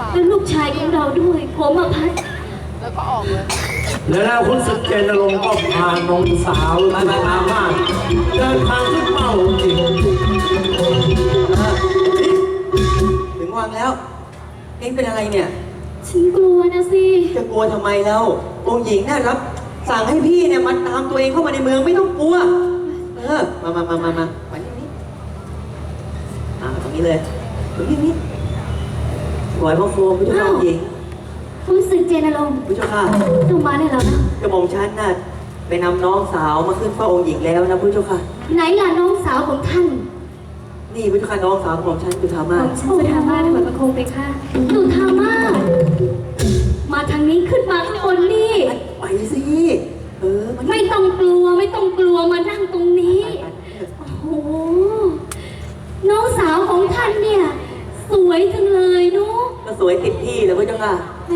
ตื่นมาก็เป่าแล้วลูกชายของเราด้วยผมมาพัดแล้วก็ออกเลยแล้วแล้วคุณศึกเจนรงค์ก็พาน้องสาวมามามามาเดินทางขึ้นเป้าจริงถึงวังแล้ว เองเป็นอะไรเนี่ย ฉันกลัวนะสิจะกลัวทำไมแล้วองค์หญิงน่ะรับ สั่งให้พี่เนี่ยมันตามตัวเองเข้ามาในเมืองไม่ต้องกลัว เออ มามามามามามาที่นี่อ่าตรงนี้เลยตรงนี้นี่ ถวายพระโคมพระเจ้าค่ะองค์หญิงรู้สึกเจนอารมณ์พระเจ้าค่ะต้องมาได้แล้วนะกระหม่อมฉันน่ะไปนำน้องสาวมาขึ้นเฝ้าองค์หญิงแล้วนะพระเจ้าค่ะไหนล่ะน้องสาวของท่านนี่พระเจ้าค่ะน้องสาวของฉันจุธามาศฉันสุธามาถวายประโคมไปค่ะสุธามาศมาทางนี้ขึ้นมาข้างบนนี่ ไปสิเออมันไม่ต้องกลัวไม่ต้องกลัวมานั่งตรงนี้ โอ้โห น้องสาวของท่านเนี่ย สวยจังเลยเนาะ ก็สวยติดที่เลยพระเจ้าค่ะแหม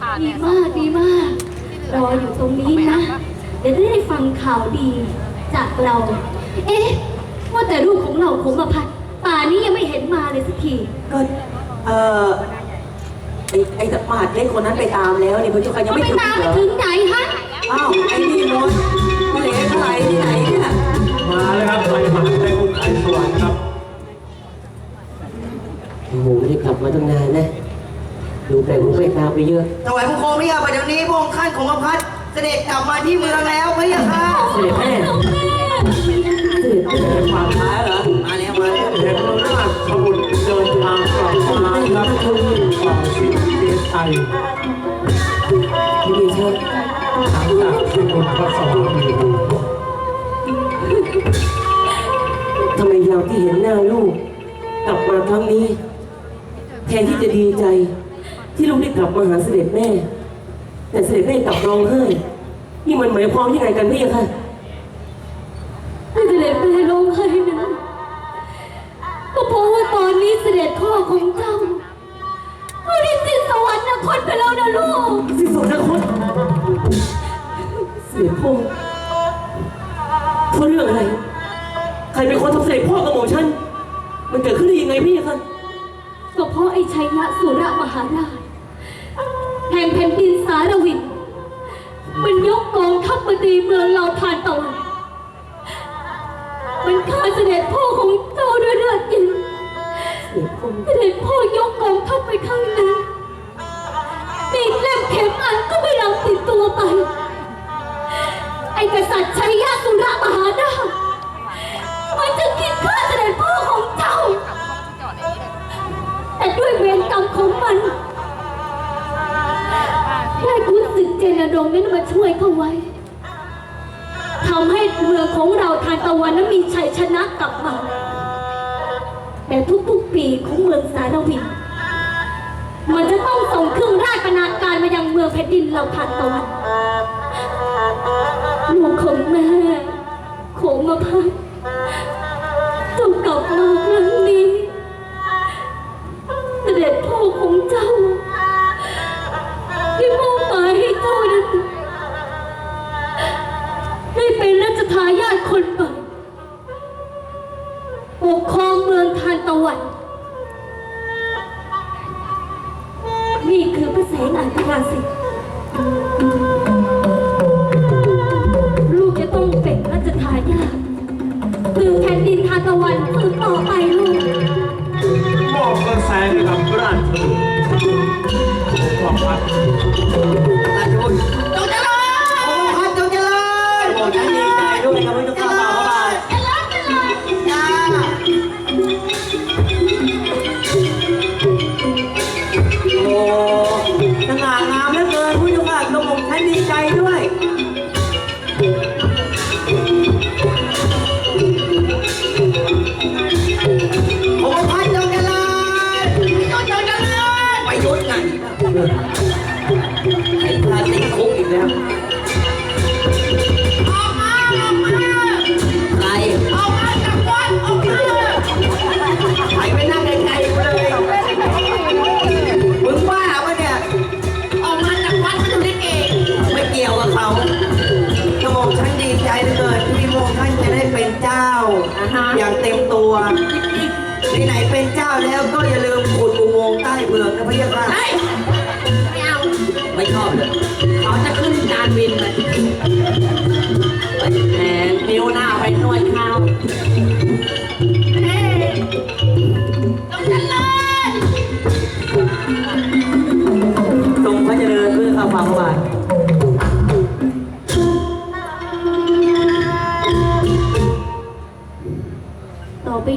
ขาดดีเนี่ยมากดีมากรออยู่ตรงนี้นะ เดี๋ยวจะได้ฟังข่าวดีจากเรา เอ๊ะ ว่าแต่ลูกของเราคงมาพัดป่านี้ยังไม่เห็นมาเลยสักทีก็เออไอ้ไอ้ตะปาดเล็กคนนั้นไปตามแล้วนี่พระเจ้าค่ะยังเขาไม่ไปถึงตามเหไปรอถึงไหนฮะ อ้าวไอ้นี่มดทะเลเท่าไหร่ที่ไหนเนี่ยๆมาแล้วครับ โอ้โหไม่ได้กลับมาตั้งนานนะ ดูแต่หูไปตาไปเยอะ ถวายพระโคมพระยาบัดเดี๋ยวนี้พระองค์ท่านของอภัทรเสด็จกลับมาที่เมืองแล้วพระยาค่ะเสด็จแม่เสด็จแม่ความท้ายเหรอมาแล้วมาแล้วเห็นราชบุตรเดินทางกลับมาครับฝ่าสิทธิ์เสียใจพี่ดีเชิญหลังจากที่บนพระสวรรค์ทำไมเราที่เห็นหน้าลูก กลับมาครั้งนี้แท นที่จะดีใจ ที่ลูกได้กลับมาหาเสด็จแม่ แต่เสด็จแม่กลับร้องไห้นี่มันหมายความยังไงกันพี่คะไม่เสด็จไปลงให้นะก็เพราะว่าตอนนี้เสด็จพ่อของเจ้าเขาได้สิ้นสวรรค์คตไปแล้วนะลูกสิ้นสุดนะคุณเสด็จพ่อเพราะเรื่องอะไร ใครเป็นคนทำเสด็จพ่อกับหม่อมฉัน มันเกิดขึ้นได้ยังไงพี่คะ ก็เพราะไอ้ชัยยะสุรมหาราชแห่งแผ่นดินสารวิน มันยกกองทัพมาตีเมืองเราทานตะวันมันฆ่าเสด็จพ่อของเจ้าด้วยเลือดเย็นเสด็จพ่อเสด็จพ่อยกกองทัพไปข้างหนึ่งมีดเล่มเข็มอันก็ไม่นำติดตัวไป ไอ้กษัตริย์ชัยยะสุรมหาราช ของมันได้คุณศึกเจนดงนั้นมาช่วยเขาไว้ทำให้เมืองของเราทานตะวันนั้นมีชัยชนะกลับมา แต่ทุกๆปีของเมืองสารวิน มันจะต้องส่งเครื่องราชบรรณาการมายังเมืองแผ่นดินเราทานตะวันลูกของแม่โขงมาพักต้องกลับมาครั้งนี้ ด็จพ่อของเจ้าที่มอบหมายให้เจ้านั้นได้เป็นรัชทายาทคนใหม่ปกครองเมืองทานตะวัน นี่คือพระแสงอันตราสิลูกจะต้องเป็นรัชทายาทคือแผ่นดินทานตะวันสืบต่อไป กมอบกระแสให้กับราชบุตรของพระพัฒน์ราชบุตร ไหนๆเป็นเจ้าแล้วก็อย่าลืม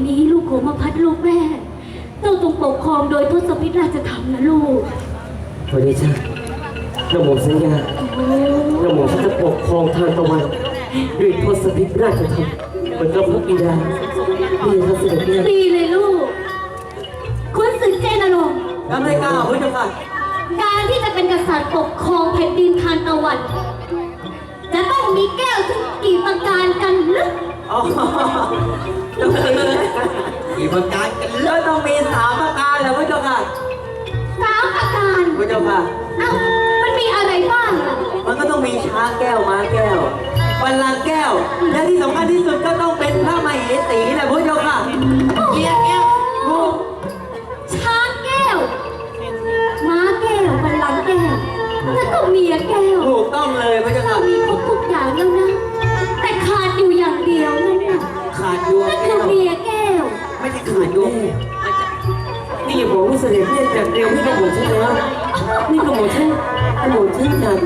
นี้ลูกโขมาพัดลูกแม่ เจ้าต้องปกครองโดยทศพิธราชธรรมนะลูกขอเดชะกระหม่อมสัญญาโอ้กระหม่อมฉันจะปกครองทางตะวันด้วยทศพิธราชธรรมเหมือนกับพระบิดาที่พระเสด็จเนี่ยดีเลยลูก คุณศึกเจนรงค์ทำไรก้าวพระเจ้าค่ะการที่จะเป็นกษัตริย์ปกครองแผ่นดินทานตะวัน จะต้องมีแก้วถึงกี่ประการกันลึก อ๋อต้องมีกี่ประการกันแล้วต้องมีสามประการแล้วพระเจ้าค่ะสามประการ พระเจ้าค่ะ เอ้า มันมีอะไรบ้างล่ะมันก็ต้องมีช้างแก้วม้าแก้วบัลลังก์แก้ว และที่สำคัญที่สุดก็ต้องเป็นพระมเหสีแหละพระเจ้าค่ะเกียแก้วช้างแก้ว ม้าแก้วบัลลังก์แก้ว แล้วก็เมียแก้ว ถูกต้องเลยพระเจ้า กระหม่อมฉันจัด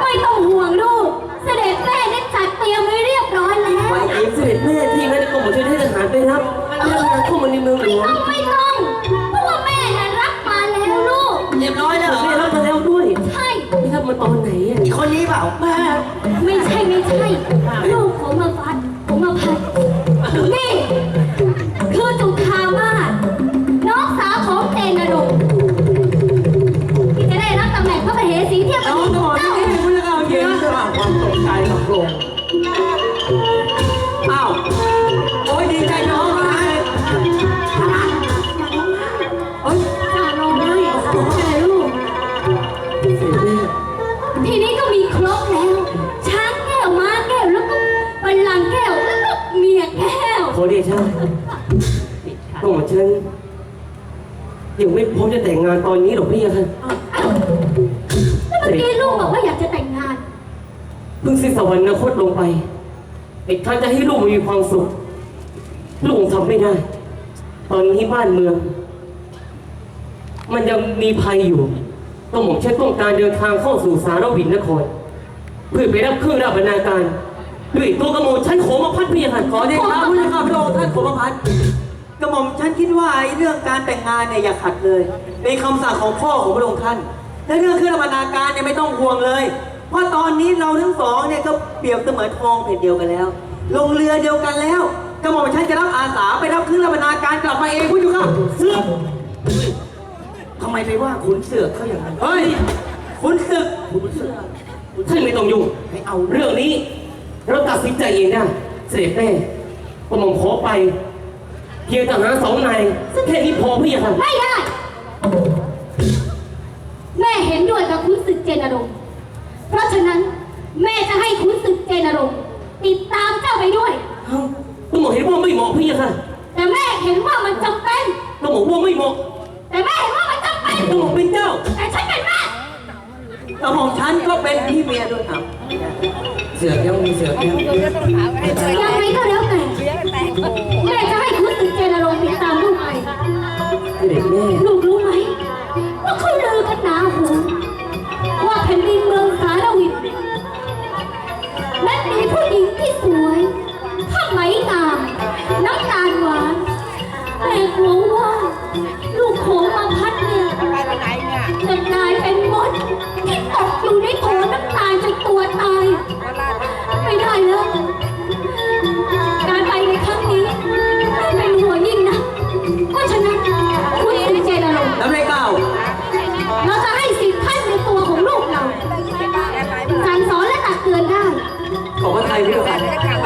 ไม่ต้องห่วงลูก เสด็จแม่ได้จัดเตรียมไว้เรียบร้อยแล้วไว้ยิ้มเสด็จแม่ที่แม่กระหม่อมฉันให้ทหารไปรับเรื่องการเข้ามาในเมืองหลไม่วง น้องก่อนเจ้านี่พระเจ้าค่ะเย็เย็นสร้างความตกใจของลงอ้าว โอ้ยดีใจน้องมากเลยโอ้ยจ่าลองให้ตกใจลูก ทีนี้ก็มีครบแล้ว ช้างแก้วม้าแก้วแล้วก็บัลลังก์แก้วแล้วก็เมียแก้วขอเดชะกระหม่อมฉันยังไม่พร้อมจะแต่งงานตอนนี้หรอกพี่ค่ะแล้ วเมื่อกี้ลูกบอกว่าอยากจะแต่งงาน เพิ่งสิ้นสวรรคตลงไปไอ้ท่านจะให้ลูกมีความสุข ลูกทำไม่ได้ ตอนนี้บ้านเมือง มันยังมีภัยอยู่ ต้องหม่อมฉันต้องการเดินทางเข้าสู่สารวินนคร เพื่อไปรับเครื่องราชบรรณาการด้วยตัวกระหม่อมฉันขอมาพัดเพียงหันขอเดชะพระเจ้าค่ะพระองค์ท่านขมพัฒน์กระหม่อมฉันคิดว่าไอ้เรื่องการแต่งงานเนี่ยอย่าขัดเลยเป็นคำสั่งของพ่อของพระองค์ท่าน และเรื่องเครื่องบรรณาการเนี่ยไม่ต้องห่วงเลย เพราะตอนนี้เราทั้งสองเนี่ยก็เปรียบเสมือนทองแผ่นเดียวกันแล้ว ลงเรือเดียวกันแล้วกระหม่อมฉันจะรับอาสาไปรับเครื่องบรรณาการกลับมาเองพุทธเจ้าค่ะเสือกทำไมไปว่าขุนเสือกเขาอย่างนั้นเฮ้ยขุนศึกขุนศึกท่านไม่ต้องยุ่งไม่เอาเรื่องนี้ เราตัดสินใจเองได้เสด็จแม่กระหม่อมขอไป เพียงทหารสองนายแค่นี้พอพี่ยังไม่ได้ แม่เห็นด้วยกับคุณศึกเจนรงค์เพราะฉะนั้น แม่จะให้คุณศึกเจนรงค์ติดตามเจ้าไปด้วย เอ้าก็หมอเห็นว่าไม่เหมาะพี่ค่ะ แต่แม่เห็นว่ามันจำเป็น ก็บอกว่าไม่เหมาะ แต่แม่เห็นว่ามันจำเป็น ก็บอกเป็นเจ้า แต่ฉันเป็นแม่ กระหม่อมฉั นก็เป็นพี่เมียด้วยครับเสือกยังมีเสือกยังเดี๋ยวต้องหาไว้ให้เลยยังไงก็แล้วแต่เลี้ยงแตงโมแม่จะให้คุณศึกเจนรงค์ติดตามลูกไปเสด็จแม่ลูกรู้ไหมว่าเขาลือกันหนาหูว่าแผ่นดินเมืองสารวินนั้นมีผู้หญิงที่สวยผ้าไหมงามน้ำตาลหวานแต่กลัวว่า อยู่ในโถน้ำตาลจนตัวตายวันลาดไม่ได้แล้วการไปในครั้งนี้เป็นห่วงยิ่งนะเพราะฉะนั้นคุณสุเจนรงค์น้ำไรเก้าเราจะให้สิทธิ์ท่านในตัวของลูกเราแกไปเมื่อไหร่สั่งสอนและตักเตือนได้ ขอบพระไทยพี่ค่ะจะกลับ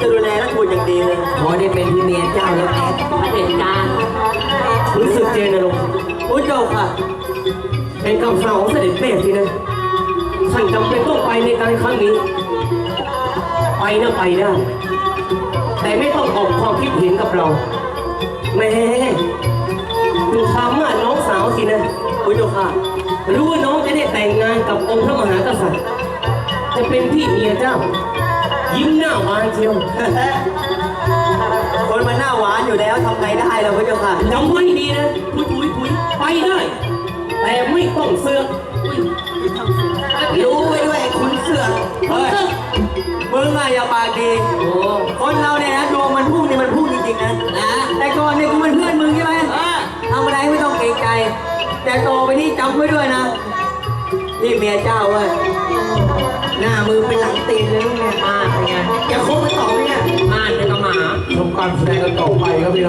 จะลองหญิงก่อนท่านจะดูแลและถูกอย่างดีเลยพอได้เป็นพี่เมียเจ้าแล้วแอบพระเด็จการรู้สึกเจนนรงค์โอ้เจ้าค่ะ เป็นคำสั่งของเสด็จแม่สินะท่านจำเป็นต้องไปในการครั้งนี้ ไปนะไปได้ แต่ไม่ต้องออกความคิดเห็นกับเราแม่ดูความว่าน้องสาวสินะโอ้เจ้าค่ะ รู้ว่าน้องจะได้แต่งงานกับองค์พระมหากษัตริย์ จะเป็นพี่เมียเจ้า ยิ้มหน้าหวานเชียวคนมันหน้าหวานอยู่แล้วทำไงได้เราพระเจ้าค่ะจำไว้ดีนะทุยทุยทุยไปได้ แต่ไม่ต้องเสือกอุ๊ยรู้ไว้ด้วยไอ้คุณเสือกเฮ้ยมึงอะอย่าปากดีโอ้คนเราเนี่ยนะดวงมันพุ่งนี่มันพุ่งจริงๆนะนะแต่ก่อนเนี่ยกูเป็นเพื่อนมึงใช่ไหมทำอะไรไม่ต้องเกรงใจ แต่โตไปนี่จำไว้ด้วยนะนี่เมียเจ้าเว้ย หน้ามือเป็นหลังตีนเลยลูกเนี่ยมาเป็นไงจะคบกันต่อไหมเนี่ยทำการแสดงกันต่อไปครับพี่น้อง